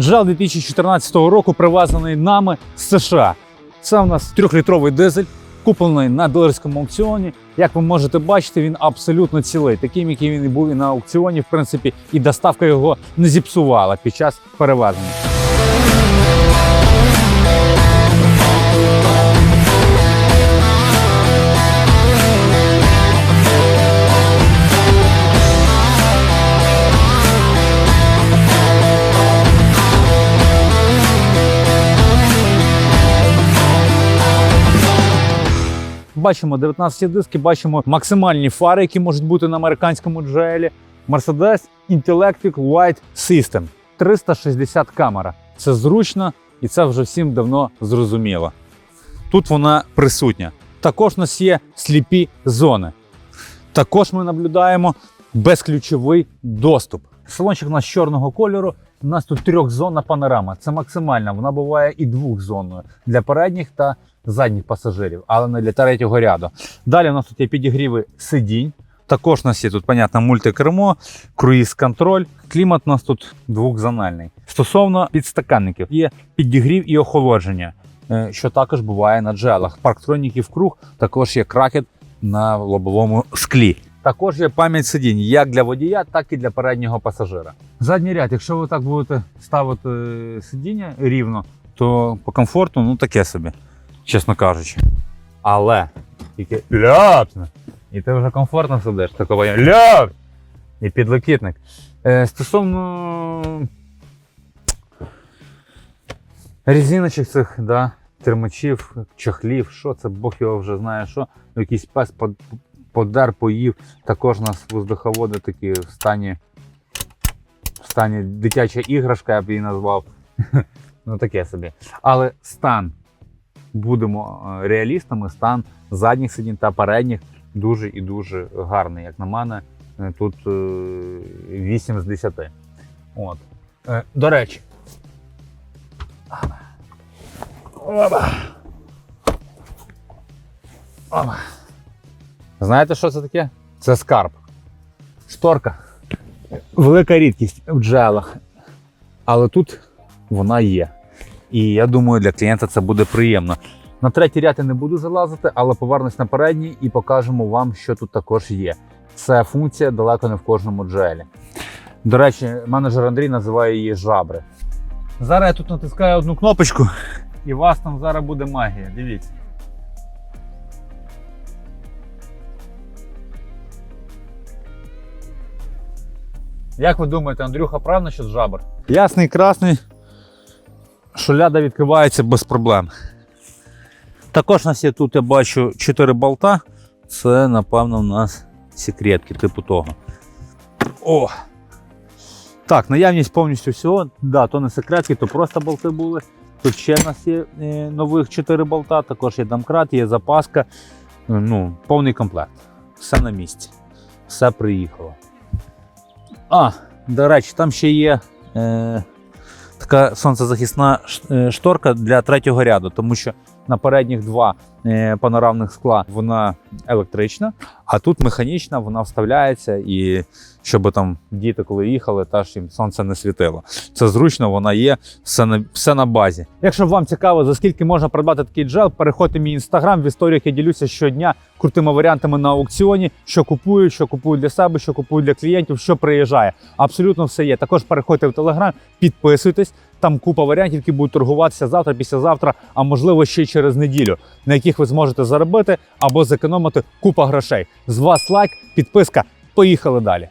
Джел 2014 року привезений нами з США. Це у нас трьохлітровий дизель, куплений на дилерському аукціоні. Як ви можете бачити, він абсолютно цілий, таким, який він і був і на аукціоні, в принципі, і доставка його не зіпсувала під час перевезення. Бачимо 19 диски, бачимо максимальні фари, які можуть бути на американському джелі. Mercedes Intellectric White System. 360 камера. Це зручно і це вже всім давно зрозуміло. Тут вона присутня. Також у нас є сліпі зони. Також ми наблюдаємо безключовий доступ. Салончик у нас чорного кольору. У нас тут трьохзонна панорама. Це максимальна. Вона буває і двохзонною для передніх та задніх пасажирів, але не для третього ряду. Далі у нас тут є підігріви сидінь. Також у нас є тут, понятно, мультикермо, круїз-контроль. Клімат у нас тут двохзональний. Стосовно підстаканників, є підігрів і охолодження, е, що також буває на джелах. Парктроніків круг, також є кракет на лобовому склі. Також є пам'ять сидінь як для водія, так і для переднього пасажира. Задній ряд, якщо ви так будете ставити е, сидіння рівно, то по комфорту ну таке собі, чесно кажучи. Але тільки ляпне. І ти вже комфортно сидиш, такого ляп! І підлокітник. Е, стосовно резиночок цих, да, термочів, чохлів, що це, Бог його вже знає, що. Якийсь пес под- подер, поїв. Також у нас воздуховоди такі в стані, в стані дитяча іграшка, я б її назвав. ну таке собі. Але стан, будемо е, реалістами, стан задніх сидінь та передніх дуже і дуже гарний. Як на мене, е, тут е, 8 з 10. От. Е, До речі. Оба. Оба. Знаєте, що це таке? Це скарб. Шторка. Велика рідкість в джелах. Але тут вона є. І я думаю, для клієнта це буде приємно. На третій ряд я не буду залазити, але повернусь на передній і покажемо вам, що тут також є. Це функція далеко не в кожному джелі. До речі, менеджер Андрій називає її жабри. Зараз я тут натискаю одну кнопочку, і у вас там зараз буде магія. Дивіться. Як ви думаєте, Андрюха правильно що з жабр? Ясний, красний. Шуляда відкривається без проблем. Також у нас є тут, я бачу, 4 болта. Це, напевно, у нас секретки, типу того. О! Так, наявність повністю всього. Да, то не секретки, то просто болти були. Тут ще у нас є е, нових 4 болта, також є домкрат, є запаска. Е, Ну, повний комплект. Все на місці. Все приїхало. А, до речі, там ще є е, така сонцезахисна е, шторка для третього ряду, тому що на передніх два панорамних скла вона електрична, а тут механічна, вона вставляється і щоб там діти, коли їхали, теж їм сонце не світило. Це зручно, вона є, все на, все на базі. Якщо вам цікаво, за скільки можна придбати такий джел, переходьте в мій інстаграм. В історіях я ділюся щодня крутими варіантами на аукціоні, що купую, що купую для себе, що купую для клієнтів, що приїжджає. Абсолютно все є. Також переходьте в телеграм, підписуйтесь. Там купа варіантів, які будуть торгуватися завтра, післязавтра, а можливо ще й через неділю, на яких ви зможете заробити або зекономити купа грошей. З вас лайк, підписка. Поїхали далі.